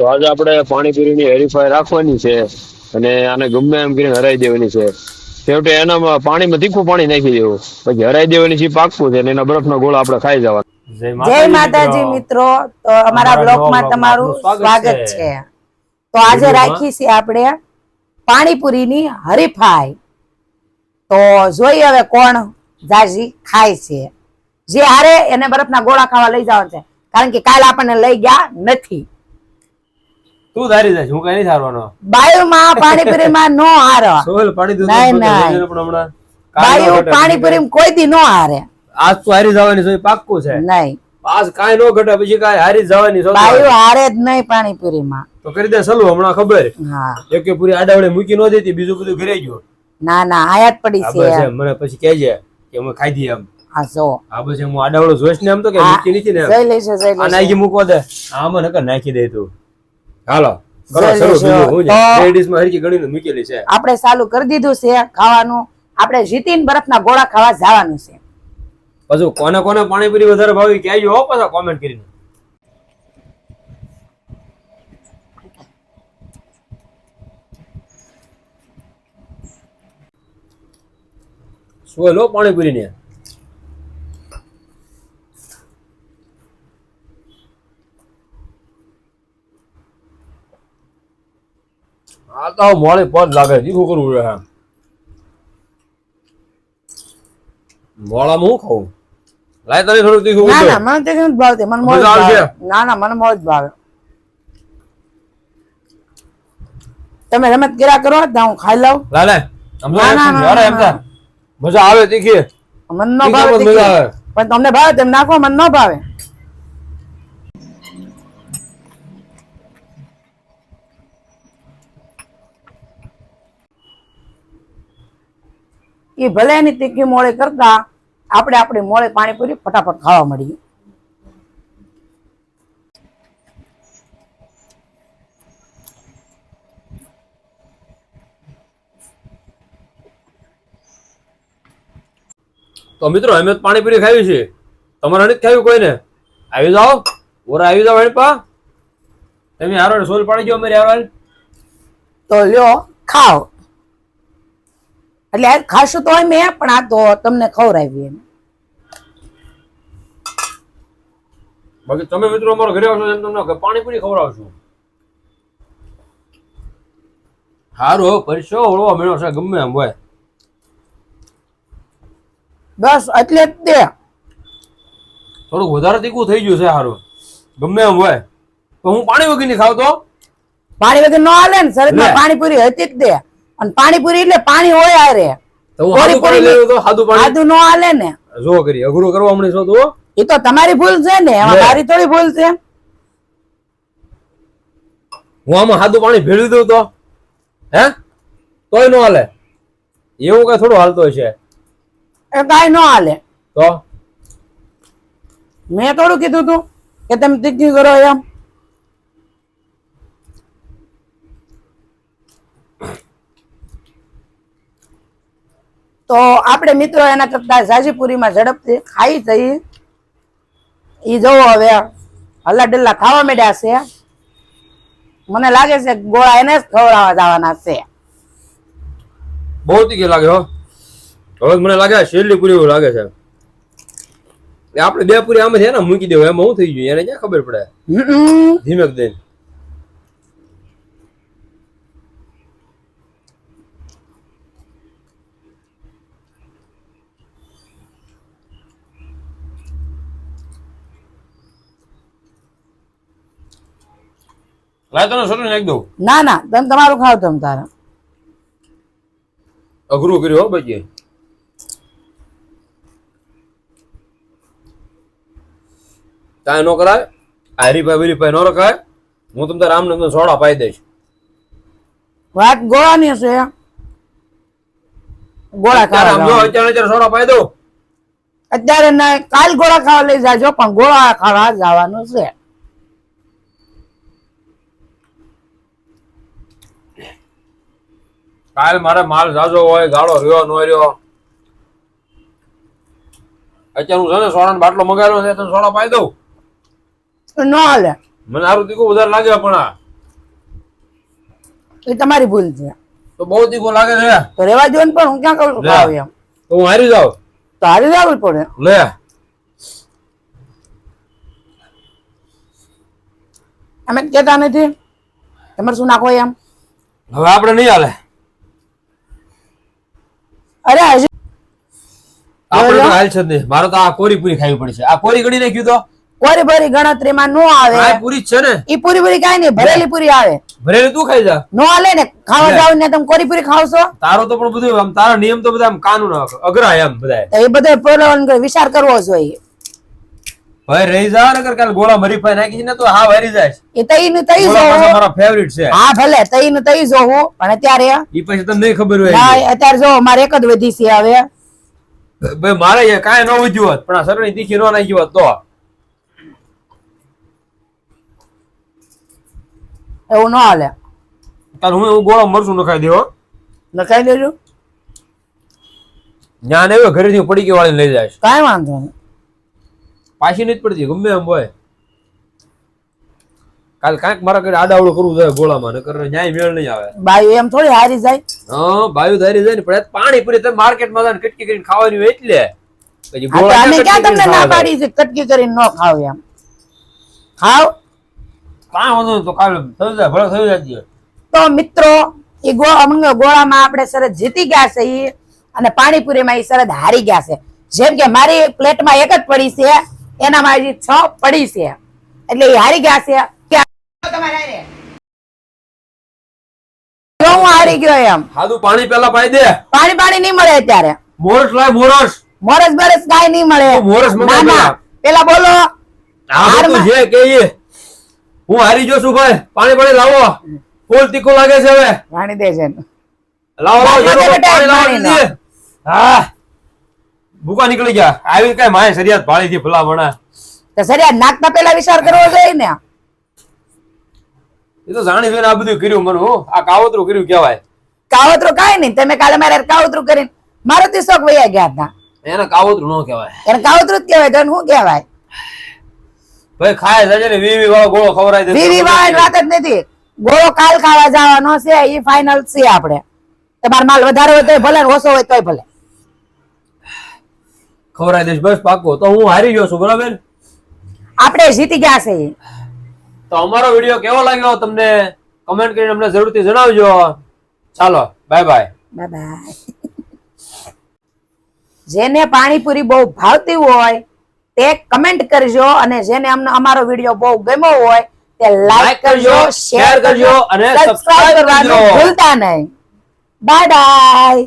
તો આજે આપણે પાણીપુરીની હરીફાઈ રાખવાની છે અને આને ગમે એમ કરીને હરાઈ દેવાની છે. છેવટે એનામાં પાણીમાં તીખું પાણી નાખી દેવું. પછી હરાઈ દેવાની છે પાકવું છે અને એના બરફનો ગોળા આપણે ખાઈ જવાના. જય માતાજી મિત્રો. તો અમારા બ્લોગમાં તમારું સ્વાગત સ્વાગત છે. તો આજે રાખી છે આપણે પાણીપુરીની હરીફાઈ. તો જોઈએ હવે કોણ જાજી ખાય છે. જે હારે એને બરફના ગોળા ખાવા લઈ જવાનું છે. કારણ કે કાલ આપણને લઈ ગયા નથી. તું ધારી જાય હું કઈ નહીં હારવાનો બાયુ માં પાણીપુરી માં નો હારો. સોલ પાડી દીધું નહીં, નહીં. પણ હમણાં બાયુ પાણીપુરી માં કોઈ દી નો હારે. આજ તો હારી જવાની છે પાક્કું છે. નહીં. આજ કાઈ નો ઘટે પછી કાઈ હારી જવાની છે બાયુ હારે જ નહીં પાણીપુરીમાં. તો કરી દે સલું હમણાં ખબર. હા. એક પૂરી આડાવડે મૂકી નો દેતી બીજું બધું ઘરે ગયો. ના ના આયાત પડી છે મને પછી કહેજે કે અમે ખાઈ દઈએ એમ. હા જો. આ બસ હું આડાવડો જોઈશ ને એમ તો કે હા, મૂકી નથી ને એમ. જોઈ લેશે જોઈ આ નાખી મૂકવા દે. આમાં નકર નાખી દે તું. હાલો આપણે ચાલુ કરી દીધું છે ખાવાનું. આપણે જીતીન બરફના ગોળા ખાવા જવાનું છે. પછી કોને કોને પાણીપુરી વધારે ભાવી કહેજો હો પાછા કોમેન્ટ કરીને. શું લો પાણીપુરી ને આ તો મોડે પદ લાગે દીકું કરવું રહે મોળામાં હું ખાવું લાય તને થોડુંક તીખું ના. ના મને તો નથી ભાવતી મને મોજ ભાવે. ના ના મને મોજ ભાવે. તમે રમત કર્યા કરો તો હું ખાઈ લઉં. ના, ના, એમ. મજા આવે તીખી? મન ન ભાવે પણ તમને ભાવે તેમ નાખો મન ન ભાવે. એ ભલે એની તીખી મોળે કરતા આપણે આપણે મોળે પાણીપુરી ફટાફટ ખાવા મળીએ તો મિત્રો અમે તો પાણીપુરી ખાવી છે. તમારે નથી ખાવી કોઈને? આવી જાઓ. ઓરા આવી જાઓ વેણપા. તમે હારો સોલ પાડી ગયો અમારી હારો તો લ્યો ખાઓ. એટલે આ ખાશું તો મેં પણ આ તો તમને ખવડાવી એમ. બાકી તમે મિત્રો અમારો ઘરે આવશો એમ તમને પાણીપુરી ખવડાવશું? હારું હો પરસો ઓળવા મેળો છે ગમે એમ હોય. બસ એટલે જ તે. થોડુંક વધારે તીખું થઈ ગયું છે સારું ગમે એમ હોય. તો હું પાણી વગર નહીં ખાવતો? પાણી વગર ન હાલે ને શરીરમાં. પાણીપુરી હતી જ તે. અને પાણીપુરી એટલે પાણી હોય આરે તો સાદું પાણી? સાદું પાણી હાલે ને. જો કરી અઘરું કરવા હમણાં છો તો એ તો તમારી ભૂલ છે ને એમાં. મારી થોડી ભૂલ છે. હું આમાં સાદું પાણી ભેળવી દઉં તો? હે? તોય ન હાલે. એવું કઈ થોડું હાલતો છે એ કાઈ ન હાલે. તો? મેં થોડું કીધું તું કે તમે તીખી કરો એમ. તો આપણે મિત્રો એના કરતા જાજીપુરીમાં ઝડપથી ખાઈ થઈ એ જોવો હવે હલ્લા ડલ્લા ખાવા માંડ્યા છે. મને લાગે છે ગોળા એને જ ખવડાવવા જવાના છે. બહુ તીખી લાગે હો. હવે મને લાગે શેરલી પૂરી એવું લાગે છે. આપડે આપણે બે પૂરી આમ છે ને મૂકી દેવું એમાં હું થઈ ગયું? એને ક્યાં ખબર પડે? ધીમે ધીમેક દઈને. લાય તને નાખી દઉં? ના ના તમે તમારું ખાવ તમે તારે. અઘરું કર્યું હો બચી કાંઈ નો કરાય આ હરીફાઈ ભાઈ નો રખાય? હું તમને રામને સોડા પાઈ દઈશ. વાત ગોળાની છે ગોળા ખાવા અત્યારે અત્યારે સોડા પાઈ દઉં. અત્યારે ના કાલ ગોળા ખાવા લઈ જાજો પણ ગોળા ખાવા જવાનું છે. કાલ મારે માલ સાજો હોય ગાળો રહ્યો નો રહ્યો. અત્યારે હું છે ને સોડાનો બાટલો મગાવ્યો છે તને સોના પાઈ દઉં? ન હાલે. મને સારું તીખું વધારે લાગે પણ આ. એ તમારી ભૂલ છે. તો બહુ તીખો લાગે છે. તો રેવા દો ને પણ હું ક્યાં કરું છું ખાવ એમ. તો હું હારી જાઉં. તો હારી જવું પડે. લે. અમે કેતા નથી. તમારે શું નાખો એમ? હવે આપણે નહીં હાલે. અરે હજી આપણે હાલ છે ને મારો તો આ કોરી પૂરી ખાવી પડશે આ કોરી ગણી નાખ્યું તો? કોરી ભરી ગણતરીમાં નો આ આવે પૂરી છે ને? ઈ પૂરી પૂરી કાઈ નહીં ભરેલી પૂરી આવે. ભરેલી તું ખાઈ જા. નો આલે ને ખાવા. જાવ ને તમે કોરી પૂરી ખાવશો તારો તો પણ બધું આમ તારા નિયમ તો બધા આમ કાનૂન અઘરા એમ બધા એ બધો વિચાર કરવો જોઈએ. ભાઈ રહી જાવ ને કાલ ગોળા મરી ફાઈ નાખી ને તો હા વારી જાય એ તઈ ને તઈ જો મારો ફેવરિટ છે. હા ભલે તઈ ને તઈ જોવું પણ અત્યારે ઈ પછી તમને નહીં ખબર હોય. ના, અત્યારે જો મારે એક જ વધી છે હવે. ભાઈ મારે એ કાંઈ ન વધ્યું હોત પણ આ સરણી તીખી ન નાખી હોત તો. એવું ન હાલે. તાર હું એવું ગોળા મરચું નખાઈ દેવો નખાઈ દેજો. જ્ઞાન એવું ઘરેથી પડીકી વાળીને લઈ જાય કાંઈ વાંધો નહીં. પાછી નથી પડતી ગમે એમ હોય. કાલ કાંઈક મારા ઘરે આડાવડું કરવું જોઈએ ગોળામાં નકર ન્યાય મેળ નહીં આવે. બાયુ એમ થોડી હારી જાય. હા બાયુ હારી જાય ને પણ પાણી પૂરી તમે માર્કેટમાં જાય કટકી કરીને ખાવાની હોય એટલે. પછી ગોળા અમે ક્યાં તમને ના પાડી છે કટકી કરીને ન ખાવ એમ. ખાવ? કાં કાંઈ વાંધો તો કાલ થઈ જાય ભલે થઈ જાય તો મિત્રો એ ગો ગોળામાં આપણે સરસ જીતી ગયા છે અને પાણીપુરીમાં એ સરસ હારી ગયા છે. જેમ કે મારી પ્લેટમાં એક જ પડી છે એનામાં હજી છ પડી છે. એટલે એ હારી ગયા છે. કે- હું હારી ગયો એમ. સાદું પાણી પેલા પાઈ દે. પાણી પાણી નહીં મળે અત્યારે. મોરસ લાય મોરસ. મોરસ બરસ કાંઈ નહીં મળે. મોરસ ના ના. પેલા. પેલા બોલો. આ બધું હારમાં- કે ઈ. હું હારી ગયો છું ભાઈ. પાણી પાણી લાવો. ફૂલ તીખું લાગે છે હવે. દે છે લાવો લાવો પાણી હા. ભૂકા નીકળી ગયા. આવી કઈ માય સરિયાત ભાળી થી ભલામણા. તો સરિયા નાખતા પેલા વિચાર કરવો જોઈએ ને. એ તો જાણી જોઈને આ બધું કર્યું મને હું. આ કાવતરું કર્યું કહેવાય. કાવતરું કાઈ નહીં. તમે કાલે મારે કાવતરું કરીને મારો તે શોખ વૈયા ગયા હતા. એને કાવતરું ન કહેવાય. એને કાવતરું જ કહેવાય તો શું કહેવાય? ભાઈ ખાય છે ને વીવી વાળો ગોળો ખવડાવી દે. વીવી વાળો વાત જ નથી. ગોળો કાલ ખાવા જવાનો છે એ ફાઇનલ છે આપણે. તમારો માલ વધારે હોય તો ભલે ઓછો હોય તોય ભલે. ખવડાવી દઈશ બસ પાકો. તો હું હારી ગયો છું બરાબર? આપણે જીતી ગયા છે. તો અમારો વીડિયો કેવો લાગ્યો તમને? કમેન્ટ કરીને અમને જરૂરથી જણાવજો. ચાલો બાય બાય બાય બાય જેને પાણીપુરી બહુ ભાવતી હોય તે કમેન્ટ કરજો અને જેને અમને અમારો વીડિયો બહુ ગમ્યો હોય તે લાઈક કરજો શેર કરજો અને સબસ્ક્રાઇબ કરવાનું ભૂલતા નહીં. Bye bye